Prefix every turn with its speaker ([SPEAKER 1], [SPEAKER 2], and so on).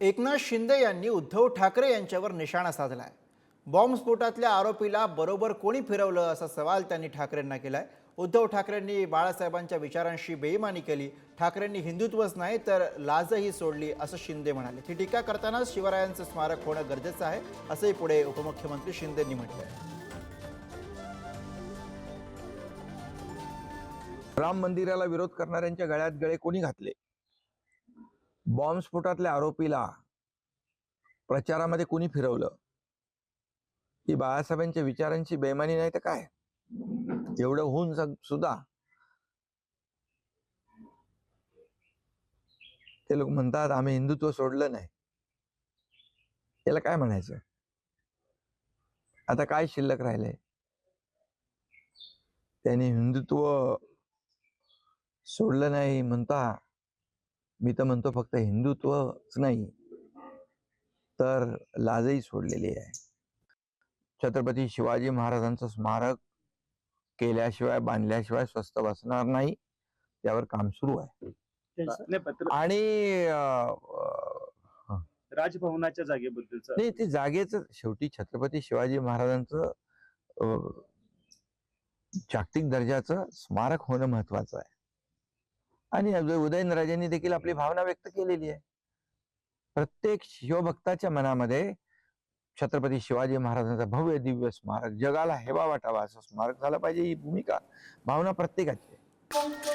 [SPEAKER 1] एकनाथ शिंदे यांनी उद्धव ठाकरे यांच्यावर निशाणा साधलाय. बॉम्बस्फोटातल्या आरोपीला बरोबर कोणी फिरवलं असा सवाल त्यांनी ठाकरेंना केलाय. उद्धव ठाकरेंनी बाळासाहेबांच्या विचारांशी बेईमानी केली. ठाकरेंनी हिंदुत्वच नाही तर लाजही सोडली असं शिंदे म्हणाले. ही टीका करतानाच शिवरायांचं स्मारक होणं गरजेचं आहे असंही पुढे उपमुख्यमंत्री शिंदेंनी म्हटलं
[SPEAKER 2] राम मंदिराला विरोध करणाऱ्यांच्या गळ्यात गळे कोणी घातले? बॉम्बस्फोटातल्या आरोपीला प्रचारामध्ये कुणी फिरवलं? ही बाळासाहेबांच्या विचारांची बेमानी नाही तर काय? एवढं होऊन सुद्धा ते लोक म्हणतात आम्ही हिंदुत्व सोडलं नाही. याला काय म्हणायचं? आता काय शिल्लक राहिलंय? त्यांनी हिंदुत्व सोडलं नाही म्हणता मी तर म्हणतो फक्त हिंदुत्वच नाही तर लाजही सोडलेली आहे. छत्रपती शिवाजी महाराजांचं स्मारक केल्याशिवाय बांधल्याशिवाय स्वस्त बसणार नाही त्यावर काम सुरू आहे. आणि
[SPEAKER 3] राजभवनाच्या जागेबद्दलच
[SPEAKER 2] नाही ते जागेच शेवटी छत्रपती शिवाजी महाराजांचं जागतिक दर्जाचं स्मारक होणं महत्वाचं आहे. आणि उदयनराजांनी उदयनराजेंनी देखील आपली भावना व्यक्त केलेली आहे. प्रत्येक शिवभक्ताच्या मनामध्ये छत्रपती शिवाजी महाराजांचा भव्य दिव्य स्मारक जगाला हेवा वाटावा असं स्मारक झालं पाहिजे ही भूमिका भावना प्रत्येकाची आहे.